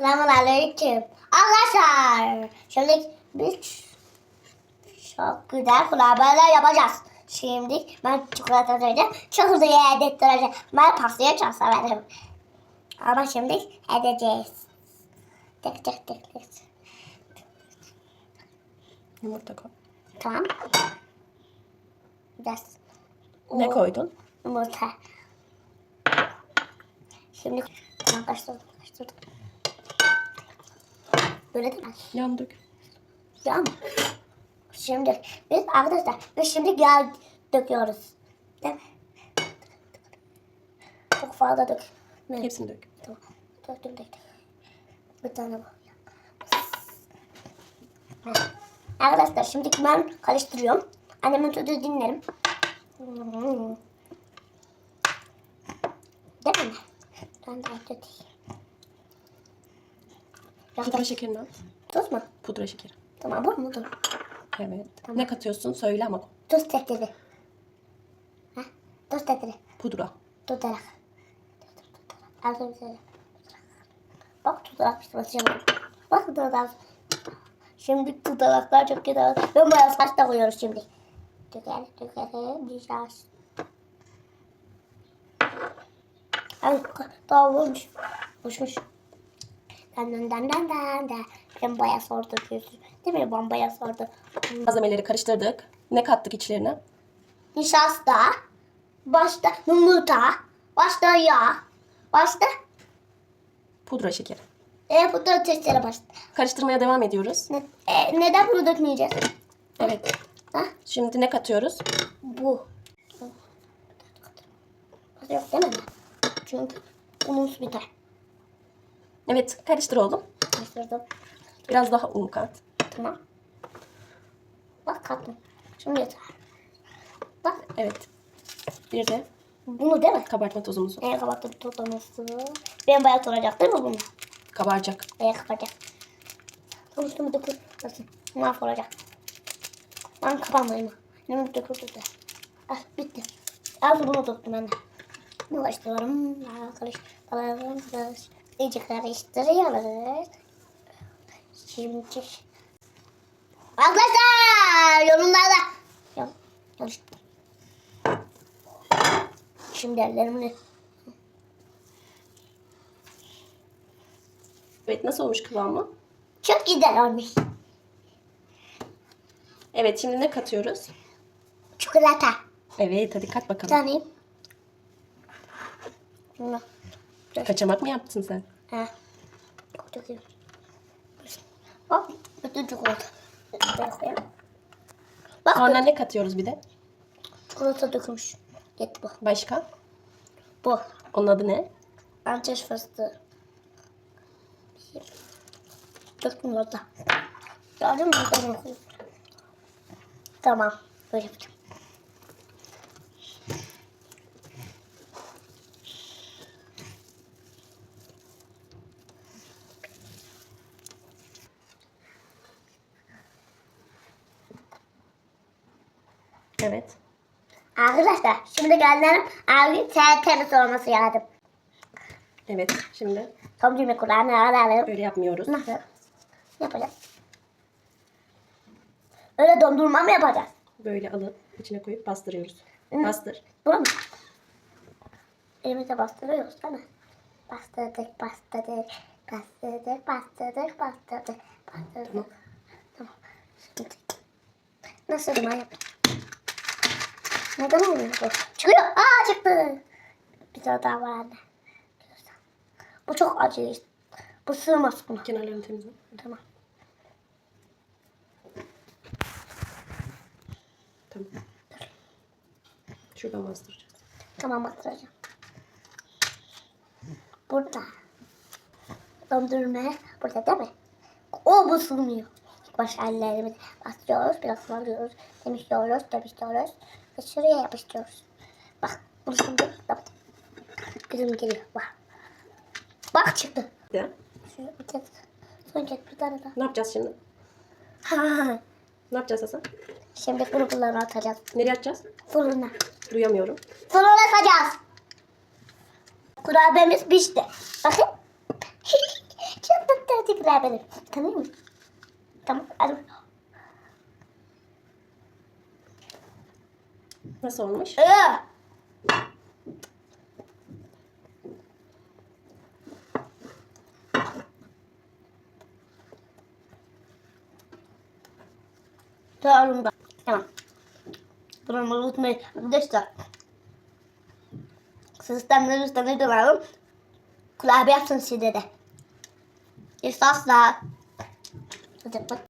Selamünaleyküm. Arkadaşlar. Şimdi biz çok güzel kurabiyeler yapacağız. Şimdi ben çikolata söyleyeceğim. Çok hızlı yedirttireceğim. Ben pastayı çok severim. Ama şimdi edeceğiz. Tık tık tık tık. Yumurta koy. Tamam. Biraz Ne koydun? yumurta. Şimdi tamam başladım başladım. Böyle değil mi? Yan dök. Tamam. Şimdi biz arkadaşlar biz şimdi yağ döküyoruz. Değil mi? Çok fazla dök. Ne? Hepsini dök. Tamam. Döktüm döktüm. Bir tane bu. Arkadaşlar şimdi ben karıştırıyorum. Annemin sözü dinlerim. Değil mi? Ben de dökeyim. Pudra şekerini at. Tuz mu? Pudra şekeri. Tamam bu mudur? Evet. Ne katıyorsun? Söyle ama. Tuz tekleri. Ha? Tuz tekleri. Pudra. Tutarak. Aldım şöyle. Bak tutarak işte basacağım. Bak tutarak. Şimdi tutaraklar çok güzel. Ben bayağı saç da koyuyoruz şimdi. Dökelim dökelim. Biraz. Ay daha olmuş. Uçmuş. Dan dan dan dan dan dan. Ben bayağı sordu diyorsun. Değil mi? Ben bayağı sordu. Malzemeleri karıştırdık. Ne kattık içlerine? Nişasta. Başta yumurta. Başta yağ. Başta Pudra şekeri. e, da testere başta. Karıştırmaya devam ediyoruz. Ne, e, neden bunu dökmeyeceğiz? Evet. Ha? Şimdi ne katıyoruz? Bu. Yok değil mi? Çünkü unun su biter. Evet. Karıştır oğlum. Karıştırdım. Biraz daha un kat. Tamam. Bak kattım. Şimdi yeter. Bak Evet. Bir de bunu değil mi? kabartma tozumuzu. Eğer kapattım tutaması. Ben bayat olacak değil mi bunu? Kabaracak. Eğer kapatacak. Konuştuğumu dökür. Nasıl? Mahvolacak. Ben kapamayayım. Yanımı döküldü de. Ah bitti. Al bunu döktüm ben de. Bunu karıştırıyorum. Karıştırıyorum. İyice karıştırıyoruz. Şimdi. Arkadaşlar yorumlarda. Şimdi ellerimi Evet. Nasıl olmuş kıvamı? çok güzel olmuş. Evet. Şimdi ne katıyoruz? Çikolata. Evet. Hadi kat bakalım. Tanıyayım. Bunu. Kaçamak mı yaptın sen? Çok iyi. Bak. Bütün çikolata. Bak. Sonra ne katıyoruz bir de? Çikolata dökülmüş. Get bu. Başka? Bu. Onun adı ne? Antreş fıstığı. Döktüm orada. Gördün mü? Tamam. Böyle yapacağım. Evet. Arkadaşlar şimdi geldim. Abi sen temiz olması lazım. Evet. Şimdi Tam cümle Kur'an'ı alalım. böyle yapmıyoruz. Nasıl? Yapacağız. Öyle dondurma mı yapacağız? Böyle alıp içine koyup bastırıyoruz. Hı. Bastır. Bunu mu? Elimize bastırıyoruz değil mi? Bastırdık, bastırdık, bastırdık, bastırdık, bastırdık, bastırdık. Tamam. Şimdi nasıl duman yap? Neden olmuyor? Çıkıyor. Aa çıktı. Bir tane daha var anne. Bu çok acı. Bu sığmaz buna. Kenarlarını temizle. Tamam. Tamam. Şuradan bastıracağız. Tamam bastıracağım. Burada. Dondurma burada değil mi? O bu sığmıyor. İlk başta ellerimizi bastırıyoruz. Biraz salıyoruz. Temizliyoruz. Temizliyoruz. Ve şuraya yapıştırıyoruz. Bak. Bunu şimdi bak. Gözüm geliyor. Bak. Bak çıktı. De. Şöyle bir tek. Son kez bir tane daha. Ne yapacağız şimdi? Ha. Ne yapacağız Hasan? Şimdi bunu bunları atacağız. Nereye atacağız? Fırına. Duyamıyorum. Fırına atacağız. Kurabiyemiz pişti. Bakın. Çıktı. kurabiyeleri. Tanıyor musun? Tamam. Hadi. Nasıl olmuş? Ee, Tamam. Tamam. Bunu unutmayın arkadaşlar. Sistemleri üstlerine dönelim. Kurabiye yapsın size de. İstasla. Hadi bak.